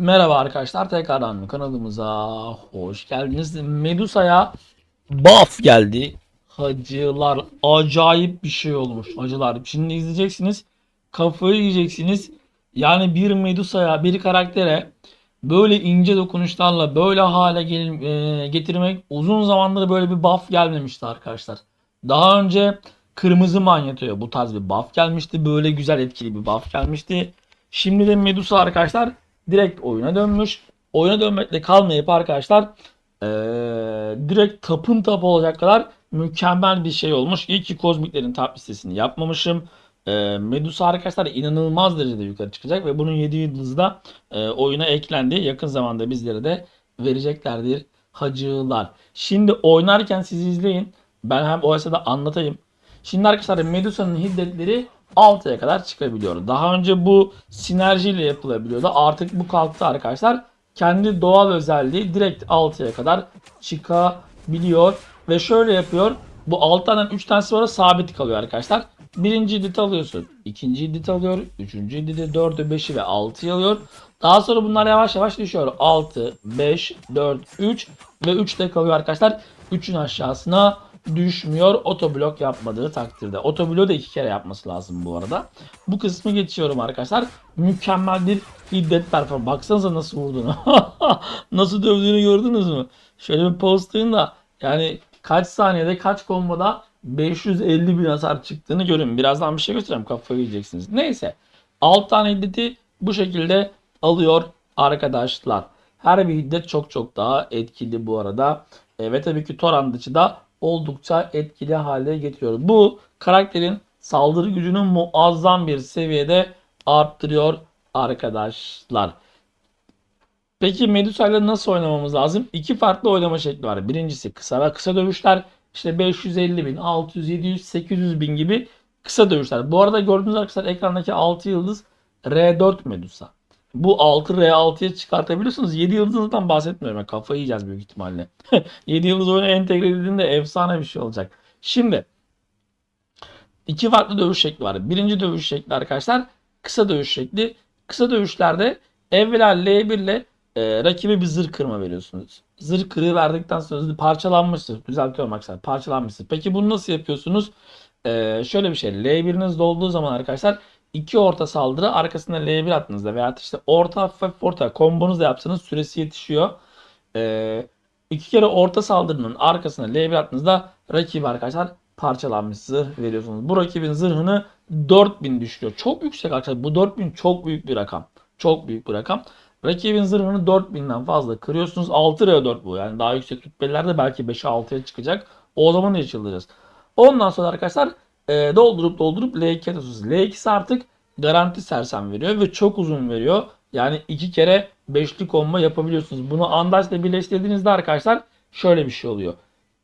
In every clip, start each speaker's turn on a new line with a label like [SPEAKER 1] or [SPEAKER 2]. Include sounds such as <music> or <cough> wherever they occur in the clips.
[SPEAKER 1] Merhaba arkadaşlar tekrardan kanalımıza hoş geldiniz. Medusa'ya buff geldi. Hacılar acayip bir şey olmuş hacılar. Şimdi izleyeceksiniz kafayı yiyeceksiniz. Yani bir Medusa'ya bir karaktere böyle ince dokunuşlarla böyle hale gel- e, getirmek uzun zamandır böyle bir buff gelmemişti arkadaşlar. Daha önce kırmızı manyetoya bu tarz bir buff gelmişti. Böyle güzel etkili bir buff gelmişti. Şimdi de Medusa arkadaşlar direkt oyuna dönmüş. Oyuna dönmekle kalmayıp arkadaşlar eee, direkt tapın tap olacak kadar mükemmel bir şey olmuş. İyi ki kozmiklerin tap listesini yapmamışım. Eee, Medusa arkadaşlar inanılmaz derecede yukarı çıkacak ve bunun 7 yıldızı da eee, oyuna eklendi. Yakın zamanda bizlere de vereceklerdir hacılar. Şimdi oynarken siz izleyin. Ben hem o esnada anlatayım. Şimdi arkadaşlar Medusa'nın hiddetleri 6'ya kadar çıkabiliyor. Daha önce bu sinerjiyle yapılabiliyordu. Artık bu kalktı arkadaşlar. Kendi doğal özelliği direkt 6'ya kadar çıkabiliyor. Ve şöyle yapıyor. Bu 6 tane 3 tanesi sonra sabit kalıyor arkadaşlar. Birinci hiddeti alıyorsun. ikinci hiddeti alıyor. Üçüncü hiddeti 4'ü 5'i ve 6'yı alıyor. Daha sonra bunlar yavaş yavaş düşüyor. 6, 5, 4, 3 ve 3'te kalıyor arkadaşlar. 3'ün aşağısına düşmüyor otoblok yapmadığı takdirde. Otobloğu da iki kere yapması lazım bu arada. Bu kısmı geçiyorum arkadaşlar. Mükemmel bir hiddet performans. Baksanıza nasıl vurduğunu. <laughs> nasıl dövdüğünü gördünüz mü? Şöyle bir postlayın da yani kaç saniyede kaç komboda 550 bin hasar çıktığını görün. Birazdan bir şey göstereceğim kafayı yiyeceksiniz. Neyse. 6 tane hiddeti bu şekilde alıyor arkadaşlar. Her bir hiddet çok çok daha etkili bu arada. E, ve tabii ki Toran dışı da oldukça etkili hale getiriyor. Bu karakterin saldırı gücünü muazzam bir seviyede arttırıyor arkadaşlar. Peki Medusa ile nasıl oynamamız lazım? İki farklı oynama şekli var. Birincisi kısa ve kısa dövüşler. İşte 550 bin, 600, 700, 800 bin gibi kısa dövüşler. Bu arada gördüğünüz arkadaşlar ekrandaki 6 yıldız R4 Medusa. Bu 6 R6'ya çıkartabiliyorsunuz. 7 yıldızından bahsetmiyorum. Yani kafayı yiyeceğiz büyük ihtimalle. <laughs> 7 yıldız oyuna entegre edildiğinde efsane bir şey olacak. Şimdi iki farklı dövüş şekli var. Birinci dövüş şekli arkadaşlar kısa dövüş şekli. Kısa dövüşlerde evvela L1 ile e, rakibe bir zırh kırma veriyorsunuz. Zırh kırığı verdikten sonra parçalanmıştır. Düzeltiyorum arkadaşlar. Parçalanmıştır. Peki bunu nasıl yapıyorsunuz? E, şöyle bir şey. L1'iniz dolduğu zaman arkadaşlar iki orta saldırı arkasında L1 attığınızda veya işte orta hafif orta kombonuz da yapsanız süresi yetişiyor. Ee, iki kere orta saldırının arkasına L1 attığınızda rakibi arkadaşlar parçalanmış zırh veriyorsunuz. Bu rakibin zırhını 4000 düşürüyor. Çok yüksek arkadaşlar. Bu 4000 çok büyük bir rakam. Çok büyük bir rakam. Rakibin zırhını 4000'den fazla kırıyorsunuz. 6 R4 bu. Yani daha yüksek rütbelerde belki 5'e 6'ya çıkacak. O zaman ne çıldıracağız. Ondan sonra arkadaşlar e, doldurup doldurup L2 atıyorsunuz. L2'si artık garanti sersem veriyor ve çok uzun veriyor. Yani iki kere beşli combo yapabiliyorsunuz. Bunu Andaç'la birleştirdiğinizde arkadaşlar şöyle bir şey oluyor.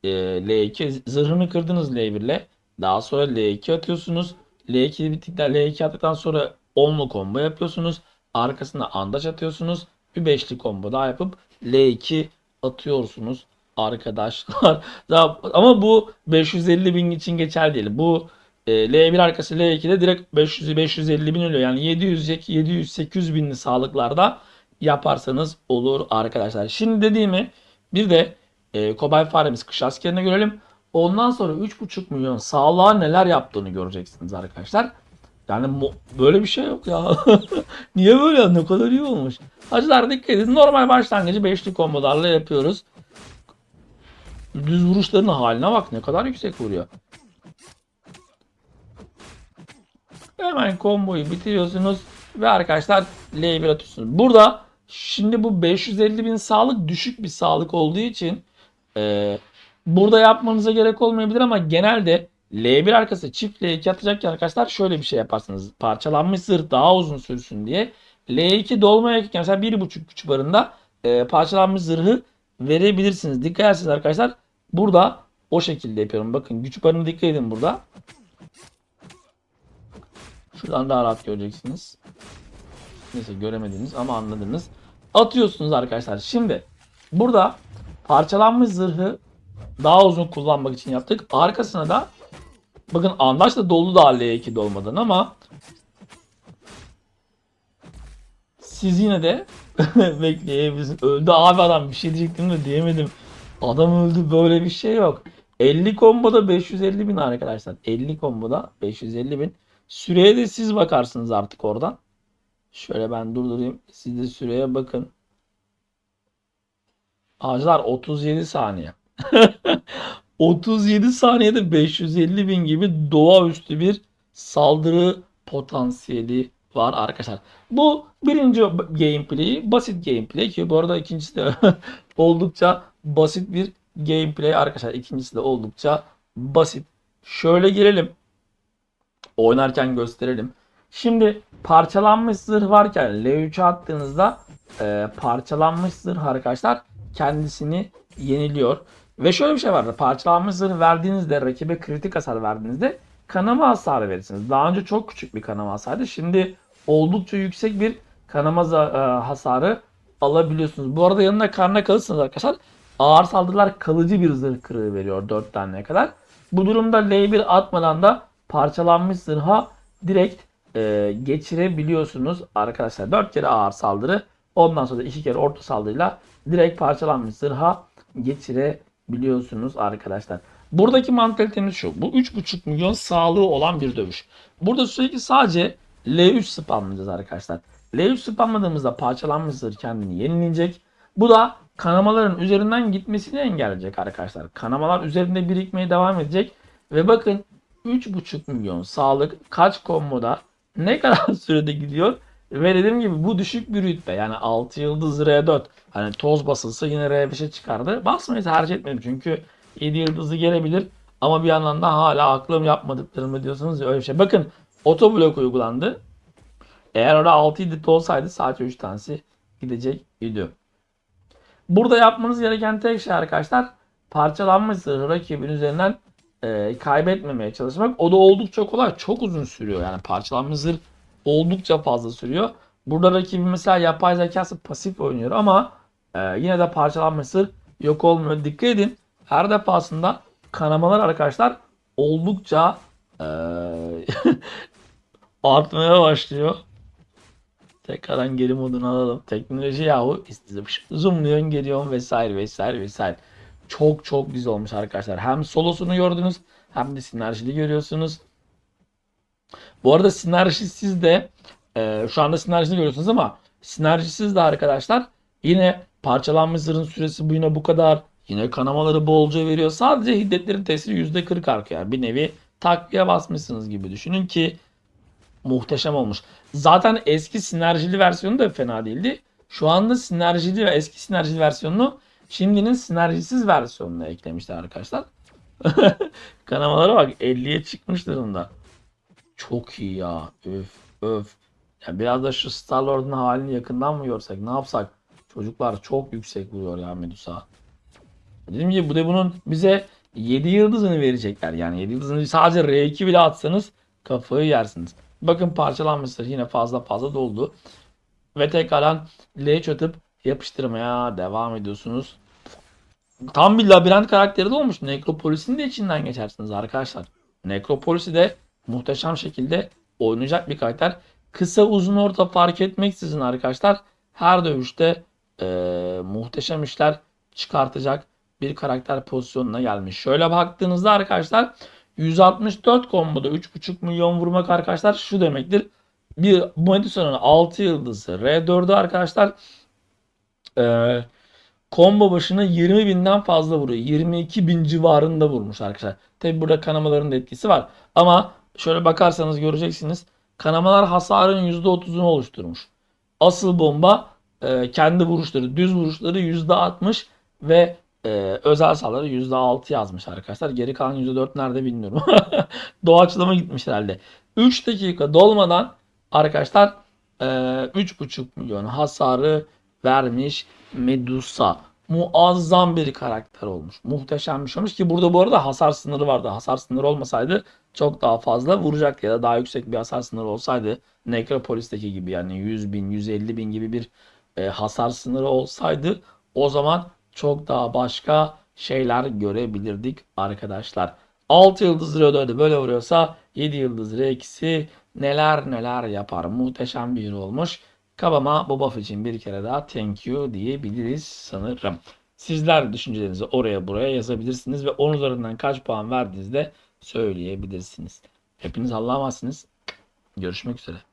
[SPEAKER 1] E, L2 zırhını kırdınız L1 ile. Daha sonra L2 atıyorsunuz. L2 bittikten L2 attıktan sonra 10'lu combo yapıyorsunuz. Arkasına Andaç atıyorsunuz. Bir beşli combo daha yapıp L2 atıyorsunuz arkadaşlar. <laughs> Ama bu 550 bin için geçerli değil. Bu e, L1 arkası L2'de direkt 500 550 bin oluyor. Yani 700 700 800 binli sağlıklarda yaparsanız olur arkadaşlar. Şimdi dediğimi bir de e, Kobay faremiz kış askerine görelim. Ondan sonra 3,5 milyon sağlığa neler yaptığını göreceksiniz arkadaşlar. Yani böyle bir şey yok ya. <laughs> Niye böyle? Ne kadar iyi olmuş. Hacılar dikkat edin. Normal başlangıcı beşli kombolarla yapıyoruz. Düz vuruşların haline bak. Ne kadar yüksek vuruyor. Hemen komboyu bitiriyorsunuz ve arkadaşlar L1 atıyorsunuz. Burada şimdi bu 550 bin sağlık düşük bir sağlık olduğu için e, burada yapmanıza gerek olmayabilir ama genelde L1 arkası çift L2 atacakken arkadaşlar şöyle bir şey yaparsınız. Parçalanmış zırh daha uzun sürsün diye. L2 dolmaya mesela 1.5 güç barında e, parçalanmış zırhı verebilirsiniz. Dikkat ederseniz arkadaşlar burada o şekilde yapıyorum. Bakın güç barına dikkat edin burada. Şuradan daha rahat göreceksiniz. Neyse göremediniz ama anladınız. Atıyorsunuz arkadaşlar. Şimdi burada parçalanmış zırhı daha uzun kullanmak için yaptık. Arkasına da bakın andaç da dolu da L2 dolmadan ama siz yine de <laughs> bekleyebilirsin. Öldü abi adam bir şey diyecektim de diyemedim. Adam öldü böyle bir şey yok. 50 komboda 550 bin arkadaşlar. 50 komboda 550 bin. Süreye de siz bakarsınız artık oradan. Şöyle ben durdurayım. Siz de süreye bakın. Ağaçlar 37 saniye. <laughs> 37 saniyede 550 bin gibi doğaüstü bir saldırı potansiyeli var arkadaşlar. Bu birinci gameplay, basit gameplay ki bu arada ikincisi de <laughs> oldukça basit bir gameplay arkadaşlar. İkincisi de oldukça basit. Şöyle girelim. Oynarken gösterelim. Şimdi parçalanmış zırh varken L3'e attığınızda e, parçalanmış zırh arkadaşlar kendisini yeniliyor. Ve şöyle bir şey vardı. Parçalanmış zırh verdiğinizde rakibe kritik hasar verdiğinizde kanama hasarı verirsiniz. Daha önce çok küçük bir kanama hasarıydı. Şimdi oldukça yüksek bir kanama e, hasarı alabiliyorsunuz. Bu arada yanına karna kalırsanız arkadaşlar ağır saldırılar kalıcı bir zırh kırığı veriyor 4 taneye kadar. Bu durumda L1 atmadan da parçalanmış zırha direkt e, geçirebiliyorsunuz arkadaşlar. 4 kere ağır saldırı ondan sonra da 2 kere orta saldırıyla direkt parçalanmış zırha geçirebiliyorsunuz arkadaşlar. Buradaki mantalitemiz şu. Bu 3.5 milyon sağlığı olan bir dövüş. Burada sürekli sadece L3 spamlayacağız arkadaşlar. L3 spamladığımızda parçalanmış zırh kendini yenileyecek. Bu da kanamaların üzerinden gitmesini engelleyecek arkadaşlar. Kanamalar üzerinde birikmeye devam edecek. Ve bakın 3.5 milyon sağlık kaç komboda ne kadar <laughs> sürede gidiyor ve dediğim gibi bu düşük bir rütbe yani 6 yıldız R4 hani toz basılsa yine R5'e çıkardı. Basmayı tercih etmedim çünkü 7 yıldızı gelebilir ama bir yandan da hala aklım yapmadıklarımı diyorsunuz ya öyle bir şey. Bakın otoblok uygulandı. Eğer orada 6 yıldız olsaydı sadece 3 tanesi gidecek video. Burada yapmanız gereken tek şey arkadaşlar parçalanmış zırhı rakibin üzerinden e, kaybetmemeye çalışmak. O da oldukça kolay. Çok uzun sürüyor. Yani parçalanmış zırh oldukça fazla sürüyor. Burada rakibin mesela yapay zekası pasif oynuyor ama e, yine de parçalanmış zırh yok olmuyor. Dikkat edin. Her defasında kanamalar arkadaşlar oldukça e, <laughs> artmaya başlıyor. Tekrardan geri modunu alalım. Teknoloji yahu zoomluyorsun geliyorsun vesaire vesaire vesaire. Çok çok güzel olmuş arkadaşlar. Hem solosunu gördünüz hem de sinerjili görüyorsunuz. Bu arada sinerjisiz de e, şu anda sinerjisini görüyorsunuz ama sinerjisiz de arkadaşlar yine parçalanmış zırhın süresi bu yine bu kadar. Yine kanamaları bolca veriyor. Sadece hiddetlerin tesiri %40 artıyor. Yani bir nevi takviye basmışsınız gibi düşünün ki muhteşem olmuş. Zaten eski sinerjili versiyonu da fena değildi. Şu anda sinerjili ve eski sinerjili versiyonunu şimdinin sinerjisiz versiyonuna eklemişler arkadaşlar. <laughs> Kanamalara bak 50'ye çıkmış durumda. Çok iyi ya. Öf öf. Ya biraz da şu Star Lord'un halini yakından mı görsak ne yapsak? Çocuklar çok yüksek vuruyor ya Medusa. Dediğim gibi bu da bunun bize 7 yıldızını verecekler. Yani 7 yıldızını sadece R2 bile atsanız kafayı yersiniz. Bakın parçalanmıştır. Yine fazla fazla doldu. Ve tekrardan L atıp yapıştırmaya devam ediyorsunuz. Tam bir labirent karakteri de olmuş. Necropolis'in de içinden geçersiniz arkadaşlar. Necropolis'i de muhteşem şekilde oynayacak bir karakter. Kısa uzun orta fark etmeksizin arkadaşlar her dövüşte e, muhteşem işler çıkartacak bir karakter pozisyonuna gelmiş. Şöyle baktığınızda arkadaşlar 164 komboda 3.5 milyon vurmak arkadaşlar şu demektir. Bir Medusa'nın 6 yıldızı R4'ü arkadaşlar e, combo başına 20 binden fazla vuruyor. 22 bin civarında vurmuş arkadaşlar. Tabi burada kanamaların da etkisi var. Ama şöyle bakarsanız göreceksiniz. Kanamalar hasarın %30'unu oluşturmuş. Asıl bomba e, kendi vuruşları, düz vuruşları %60 ve e, özel saldırı %6 yazmış arkadaşlar. Geri kalan %4 nerede bilmiyorum. <laughs> Doğaçlama gitmiş herhalde. 3 dakika dolmadan arkadaşlar e, 3,5 milyon hasarı vermiş Medusa. Muazzam bir karakter olmuş. Muhteşem bir şey olmuş ki burada bu arada hasar sınırı vardı. Hasar sınırı olmasaydı çok daha fazla vuracaktı ya da daha yüksek bir hasar sınırı olsaydı Necropolis'teki gibi yani 100 bin, 150 bin gibi bir e, hasar sınırı olsaydı o zaman çok daha başka şeyler görebilirdik arkadaşlar. 6 yıldız R4'ü böyle vuruyorsa 7 yıldız R2'si neler neler yapar. Muhteşem bir hero olmuş. Kabama bu buff için bir kere daha thank you diyebiliriz sanırım. Sizler düşüncelerinizi oraya buraya yazabilirsiniz ve 10 üzerinden kaç puan verdiğinizde söyleyebilirsiniz. Hepiniz Allah'a emanetsiniz. Görüşmek üzere.